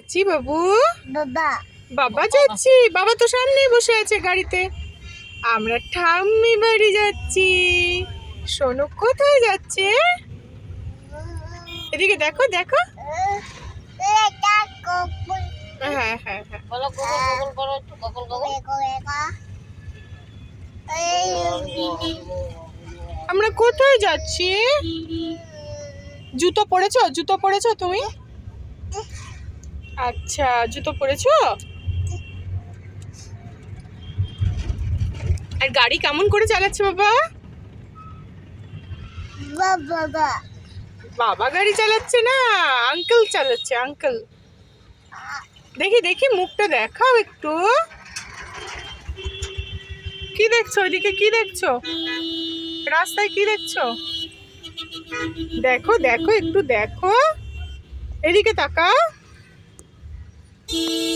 যাচ্ছি বাবু। বাবা। বাবা যাচ্ছি। বাবা তো সামনেই বসে আছে গাড়িতে। আমরা ঠাম্মি বাড়ি যাচ্ছি। সোনু কোথায় যাচ্ছে? এদিকে দেখো দেখো। হ্যাঁ হ্যাঁ হ্যাঁ। আমরা কোথায় যাচ্ছি? জুতো পরেছো? জুতো পরেছো তুমি? আচ্ছা জুতো পরেছো? আর গাড়ি কেমন করে চালাচ্ছে বাবা? বাবা বাবা। গাড়ি চালাচ্ছে না আঙ্কেল চালাচ্ছে আঙ্কেল দেখি দেখি মুখটা দেখাও একটু। কি দেখছ ওইদিকে? কি দেখছ? রাস্তায় কি দেখছ? দেখো দেখো একটু দেখো। এদিকে তাকাও। Thank you.